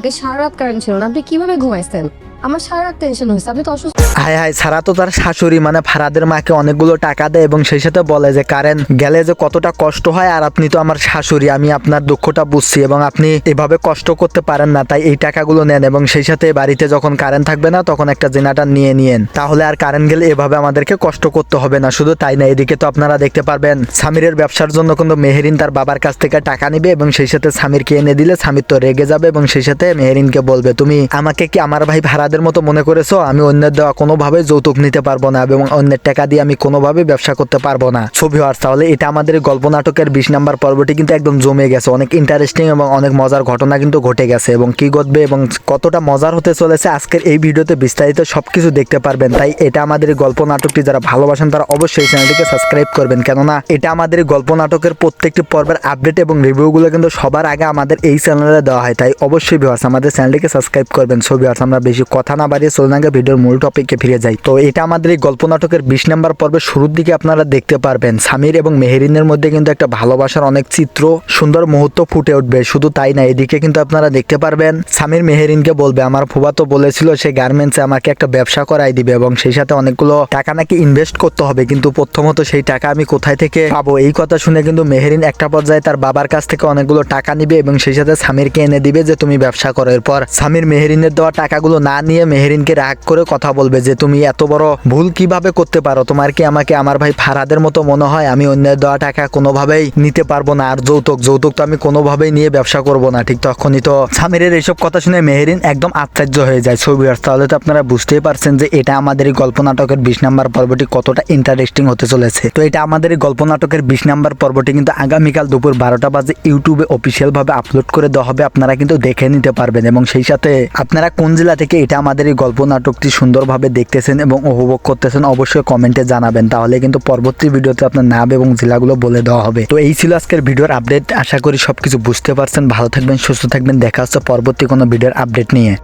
ওকে সারা রাত কারেন্ট ছিল না। আপনি কীভাবে ঘুমাইছেন? আমার সারা রাত টেনশন হয়েছে। আপনি তো অসুস্থ। হায় হায়, সারা তো তার শাশুড়ি মানে ফারাদের মাকে অনেকগুলো টাকা দেয় এবং সেই সাথে বলে যে কারেন্ট গেলে যে কতটা কষ্ট হয় আর আপনি তো আমার শাশুড়ি, আমি আপনার দুঃখটা বুঝছি এবং আপনি এভাবে কষ্ট করতে পারেন না, তাই এই টাকাগুলো নেন এবং সেই সাথে বাড়িতে যখন কারেন্ট থাকবে না, তখন একটা জেনারেটর নিয়ে নিয়েন। তাহলে আর কারেন্ট গেলে এভাবে আমাদেরকে কষ্ট করতে হবে না, শুধু তাই না, এদিকে তো আপনারা দেখতে পারবেন সামিরের ব্যবসার জন্য কিন্তু মেহেরিন তার বাবার কাছ থেকে টাকা নিবে এবং সেই সাথে সামিরকে এনে দিলে সামির তো রেগে যাবে এবং সেই সাথে মেহেরিনকে বলবে, তুমি আমাকে কি আমার ভাই ভাড়াদের মতো মনে করেছ? আমি অন্যের দেওয়া কোনোভাবে যৌতুক নিতে পারব না এবং অন্যের টাকা দিয়ে আমি কোনোভাবে ব্যবসা করতে পারব না। ছবি আর তাহলে এটা আমাদের গল্প নাটকের বিশ নাম্বার পর্বটি কিন্তু একদম জমে গেছে। অনেক ইন্টারেস্টিং এবং অনেক মজার ঘটনা কিন্তু ঘটে গেছে এবং কি ঘটবে এবং কতটা মজার হতে চলেছে আজকের এই ভিডিওতে বিস্তারিত সবকিছু দেখতে পারবেন। তাই এটা আমাদের গল্প নাটকটি যারা ভালোবাসেন তারা অবশ্যই চ্যানেলটিকে সাবস্ক্রাইব করবেন। কেননা এটা আমাদের গল্প নাটকের প্রত্যেকটি পর্বের আপডেট এবং রিভিউগুলো কিন্তু সবার আগে আমাদের এই চ্যানেলে দেওয়া হয়। তাই অবশ্যই ভিউয়ার্স আমাদের চ্যানেলটিকে সাবস্ক্রাইব করবেন। সো ভিউয়ার্স আমরা বেশি কথা না বাড়িয়ে আগে ভিডিওর মূল টপিকে ফিরে যাই। তো এটা আমাদের এই গল্প নাটকের বিশ নম্বর পর্বের শুরুর দিকে আপনারা দেখতে পারবেন। সামির এবং মেহেরিনের মধ্যে কিন্তু একটা ভালোবাসার অনেক চিত্র, সুন্দর মুহূর্ত ফুটে উঠবে। শুধু তাই না, এদিকে কিন্তু আপনারা দেখতে পারবেন, সামির মেহেরিনকে বলবে, আমার ফুবা তো বলেছিল সে গার্মেন্টসে আমাকে একটা ব্যবসা করাই দিবে এবং সেই সাথে অনেকগুলো টাকা নাকি ইনভেস্ট করতে হবে। কিন্তু প্রথমত সেই টাকা আমি কোথায় থেকে পাবো? এই কথা শুনে কিন্তু মেহেরিন একটা পর্যায়ে তার বাবার কাছ থেকে অনেকগুলো টাকা নিবে এবং সেই সাথে সামিরকে এনে দিবে যে, তুমি ব্যবসা করো। এরপর সামির মেহেরিনের দেওয়া টাকাগুলো না নিয়ে মেহেরিনকে রাগ করে কথা বলবে যে তুমি এত বড় ভুল কীভাবে করতে পারো? তোমার কি আমাকে আমার ভাই ফারাদের মতো মনে হয়? আমি অন্যের দেওয়া টাকা কোনোভাবেই নিতে পারব না। আর যৌতুক যৌতুক তো আমি কোনোভাবেই নিয়ে ব্যবসা করব না। ঠিক তখনই তো সামিরের এইসব কথা শুনে মেহেরিন একদম আশ্চর্য হয়ে যায় ছবি তাহলে তো আপনারা বুঝতেই পারছেন যে এটা আমাদের এই গল্প নাটকের বিশ নাম্বার পর্বটি কতটা ইন্টারেস্টিং হতে চলেছে। তো এটা আমাদের এই গল্প নাটকের বিশ নাম্বার পর্বটি কিন্তু আগামীকাল দুপুর বারোটা বাজে ইউটিউবে অফিসিয়াল ভাবে আপলোড করে দেওয়া হবে। আপনারা কিন্তু দেখে নিতে পারবেন। এবং সেই সাথে আপনারা কোন জেলা থেকে এটা আমাদের এই গল্প নাটকটি সুন্দরভাবে দেখতেছেন এবং উপভোগ করতেছেন, অবশ্যই কমেন্টে জানাবেন। তাহলে কিন্তু পরবর্তী ভিডিওতে আপনার নাম এবং জেলাগুলো বলে দেওয়া হবে। তো এই ছিল আজকের ভিডিওর আপডেট। আশা করি সবকিছু বুঝতে পারছেন। ভালো থাকবেন, সুস্থ থাকবেন। দেখা হচ্ছে পরবর্তী কোনো ভিডিওর আপডেট নিয়ে।